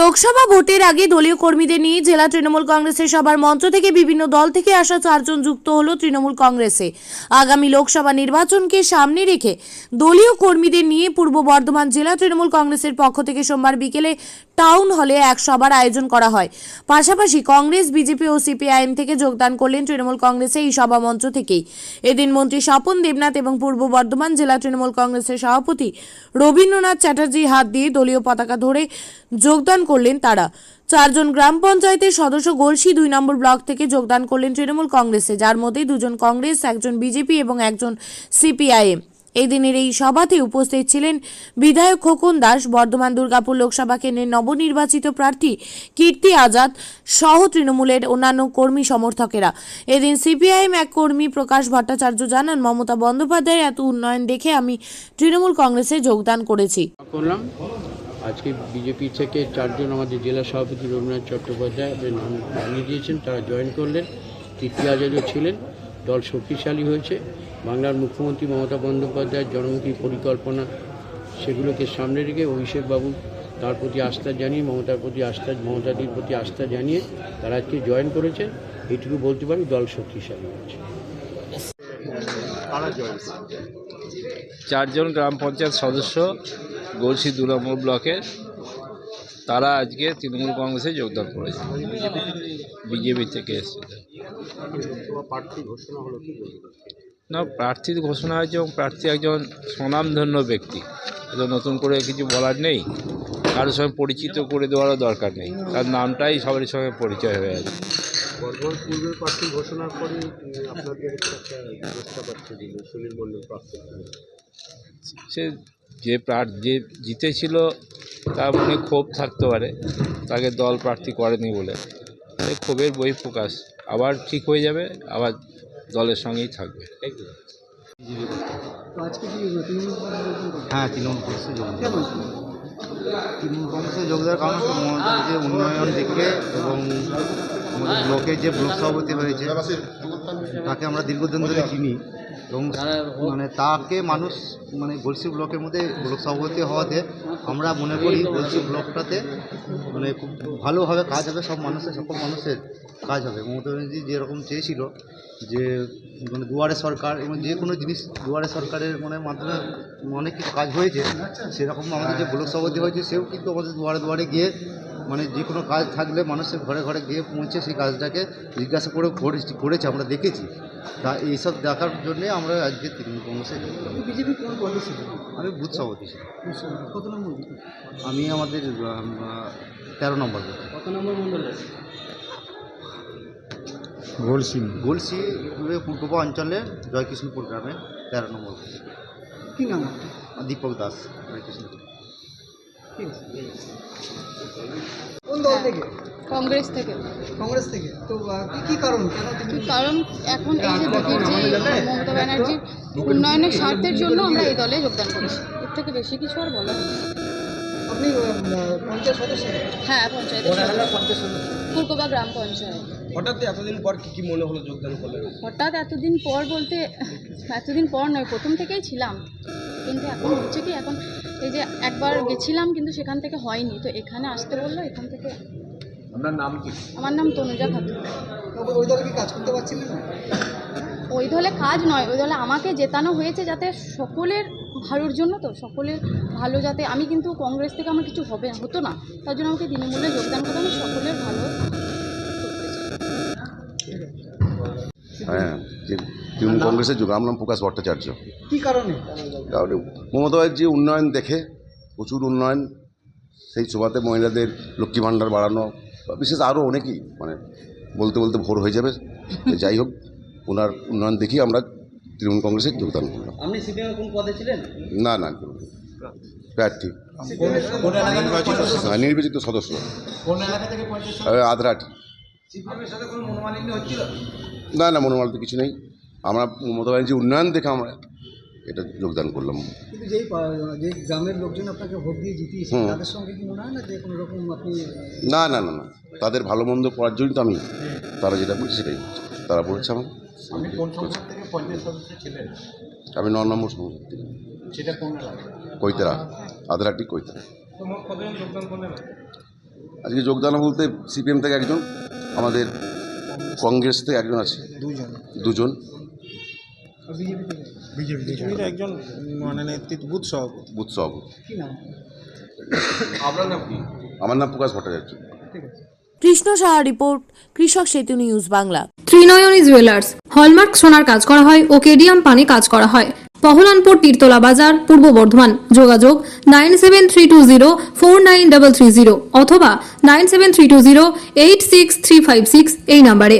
লোকসভা ভোটের আগে দলীয় কর্মীদের নিয়ে জেলা তৃণমূল কংগ্রেসের সবার মঞ্চ থেকে বিভিন্ন দল থেকে আসা চারজন যুক্ত হলো তৃণমূল কংগ্রেসে। আগামী লোকসভা নির্বাচনকে সামনে রেখে দলীয় কর্মীদের নিয়ে পূর্ব বর্ধমান জেলা তৃণমূল কংগ্রেসের পক্ষ থেকে সোমবার বিকেলে টাউন হলে এক সভার আয়োজন করা হয়। পাশাপাশি কংগ্রেস, বিজেপি ও সিপিআইএম থেকে যোগদান করলেন তৃণমূল কংগ্রেসে এই সভা মঞ্চ থেকেই। এদিন মন্ত্রী স্বপন দেবনাথ এবং পূর্ব বর্ধমান জেলা তৃণমূল কংগ্রেসের সভাপতি রবীন্দ্রনাথ চ্যাটার্জির হাত দিয়ে দলীয় পতাকা ধরে যোগদান করলেন তারা। চারজন গ্রাম পঞ্চায়েতের সদস্য গলসি দুই নম্বর ব্লক থেকে যোগদান করলেন তৃণমূল কংগ্রেসে, যার মধ্যে দুজন কংগ্রেস, একজন বিজেপি এবং একজন সিপিআইএম। এই দিনের এই সভাতে উপস্থিত ছিলেন বিধায়ক খোকন দাস, বর্ধমান দুর্গাপুর লোকসভা কেন্দ্রের নবনির্বাচিত প্রার্থী কীর্তি আজাদ সহ তৃণমূলের অন্যান্য কর্মী সমর্থকেরা। এদিন সিপিআইএম এক কর্মী প্রকাশ ভট্টাচার্য জানান, মমতা বন্দ্যোপাধ্যায়ের এত উন্নয়ন দেখে আমি তৃণমূল কংগ্রেসে যোগদান করেছি। করলাম। আজকে বিজেপি থেকে চারজন আমাদের জেলা সভাপতি রবীন্দ্রনাথ চট্টোপাধ্যায় নাম জানিয়ে দিয়েছেন, তারা জয়েন করলেন। কীর্তি আজাদও ছিলেন, দল শক্তিশালী হয়েছে। বাংলার মুখ্যমন্ত্রী মমতা বন্দ্যোপাধ্যায়ের জনমুখী পরিকল্পনা সেগুলোকে সামনে রেখে অভিষেক বাবু তার প্রতি আস্থা জানিয়ে, মমতার প্রতি আস্থা, মমতাদির প্রতি আস্থা জানিয়ে তারা আজকে জয়েন করেছে এইটুকু বলতে পারি দল শক্তিশালী হয়েছে। চারজন গ্রাম পঞ্চায়েত সদস্য গলসি দু নম্বর ব্লকের। তারা আজকে তৃণমূল কংগ্রেসে যোগদান করেছে। বিজেপি থেকে এসেছে। না, প্রার্থীর ঘোষণা হয়েছে এবং প্রার্থী একজন স্বনামধন্য ব্যক্তি। এটা নতুন করে কিছু বলার নেই। কারোর সঙ্গে পরিচিত করে দেওয়ারও দরকার নেই। তার নামটাই সবার সঙ্গে পরিচয় হয়ে আছে। বর্ধমান পূর্বের প্রার্থী ঘোষণার পরে আপনাদের একটা দিল সুনীল মণ্ডল প্রার্থী। সে যে প্রার যে জিতেছিল তার মনে ক্ষোভ থাকতে পারে। তাকে দল প্রার্থী করেনি বলে। এই ক্ষোভের বই প্রকাশ আবার ঠিক হয়ে যাবে আবার দলের সঙ্গেই থাকবে। হ্যাঁ তৃণমূল কংগ্রেসে যোগ তৃণমূল কংগ্রেসে যোগ দেওয়ার কারণ হচ্ছে উন্নয়ন দেখে এবং ব্লকের যে ব্লক সভাপতি হয়েছে তাকে আমরা দীর্ঘদিন ধরে চিনি এবং মানে তাকে মানুষ মানে গলসি ব্লকের মধ্যে ব্লক সভাপতি হওয়াতে আমরা মনে করি গলসি ব্লকটাতে মানে খুব ভালোভাবে কাজ হবে, সব মানুষের, সকল মানুষের কাজ হবে। মমতা ব্যানার্জি যেরকম চেয়েছিল যে মানে দুয়ারে সরকার এবং যে কোনো জিনিস দুয়ারে সরকারের মানে মাধ্যমে অনেক কিছু কাজ হয়েছে, সেরকম আমাদের যে ব্লক সভাপতি হয়েছে, সেও কিন্তু আমাদের দুয়ারে দুয়ারে গিয়ে মানে যে কোনো কাজ থাকলে মানুষের ঘরে ঘরে গিয়ে পৌঁছে সেই কাজটাকে জিজ্ঞাসা করে করেছি করেছে আমরা দেখেছি। তা এইসব দেখার জন্যে আমরা আজকে তৃণমূল কংগ্রেসে বিজেপি কোন দলে ছিল আমি বুথ সভাপতি ছিলাম। কত নম্বর আমি আমাদের তেরো নম্বর কত নম্বর মন্ডলে গোলসি। পূর্ব অঞ্চলে জয়কৃষ্ণপুর গ্রামে তেরো নম্বর। কি নাম দীপক দাস জয়কৃষ্ণপুর। কোন দল থেকে? কংগ্রেস থেকে। কংগ্রেস থেকে। তো কি কি কারণ? কারণ? এখন এই যে মমতা ব্যানার্জির উন্নয়নের স্বার্থের জন্য আমরা এই দলে যোগদান করেছি। এর থেকে বেশি কিছু আর বলার আপনি পঞ্চায়েত সদস্য? হ্যাঁ পঞ্চায়েত ফুলকোবা গ্রাম পঞ্চায়েত। হঠাৎ এতদিন পর কি কি মনে হলো যোগদান করলেন? হঠাৎ এতদিন পর বলতে এতদিন পর নয় প্রথম থেকেই ছিলাম। কিন্তু এখন হচ্ছে কি এখন এই যে একবার গেছিলাম কিন্তু সেখান থেকে হয়নি। তো এখানে আসতে বলল এখান থেকে আপনার নাম কি? আমার নাম তনুজা খাতুন। ওই দলে কি কাজ করতে পারছিলেন ওই দলে কাজ নয় ওই দলে আমাকে জেতানো হয়েছে যাতে সকলের ভালোর জন্য তো সকলের ভালো যাতে আমি কিন্তু কংগ্রেস থেকে আমার কিছু হবে না হতো না। তার জন্য আমাকে তৃণমূলে যোগদান করে আমি সকলের ভালো। হ্যাঁ তৃণমূল কংগ্রেসের যুগ আমার নাম প্রকাশ ভট্টাচার্য। কি কারণে? তাহলে মমতা ব্যানার্জি উন্নয়ন দেখে প্রচুর উন্নয়ন সেই সুবাদে মহিলাদের লক্ষ্মী ভাণ্ডার বাড়ানো বা বিশেষ আরও অনেকই মানে বলতে বলতে ভোর হয়ে যাবে। যাই হোক ওনার উন্নয়ন দেখি আমরা তৃণমূল কংগ্রেসে যোগদান করলাম। আপনি সিপিএম কোন পদে ছিলেন? না না প্রার্থী। হ্যাঁ, নির্বাচিত সদস্য। কোন এলাকা থেকে পঞ্চায়েত আহ, আদ্রাটি। সিপিএমের সাথে কোনো মনোমালিন্য হচ্ছিল? না না মনোমাল তো কিছু নেই। আমরা মমতা ব্যানার্জি উন্নয়ন দেখে আমরা এটা যোগদান করলাম। যেই যে গ্রামের লোকজন আপনাকে ভোট দিয়ে জিতিয়েছে তাদের সঙ্গে কি মনে হয় না যে কোনো রকম আপনি না না না না। তাদের ভালো মন্দ পড়ার জন্য তো আমি তারা যেটা বলছে সেটাই তারা বলেছে আমার আমি ন নম্বর সংসদ থেকে। সেটা কোন কৈতারা আদ্রাটি কৈতারা। আজকে যোগদান বলতে সিপিএম থেকে একজন আমাদের কংগ্রেস থেকে একজন আছে। দুজন। দুজন। বিজেপি একজন মানে নেতৃত্ব বুথ সভাপতি। বুথ সভাপতি। আমার নাম Prakash Bhattacharya. Krishna Saha report Krishak Setu news Bangla. Trinayani jewellers hallmark সোনার কাজ করা হয় ও কেডিয়াম পানি কাজ করা হয়। পহলানপুর তীরতলা বাজার পূর্ব বর্ধমান। যোগাযোগ nine seven three two zero four nine double three zero অথবা nine seven three two zero eight six three five six এই নাম্বারে।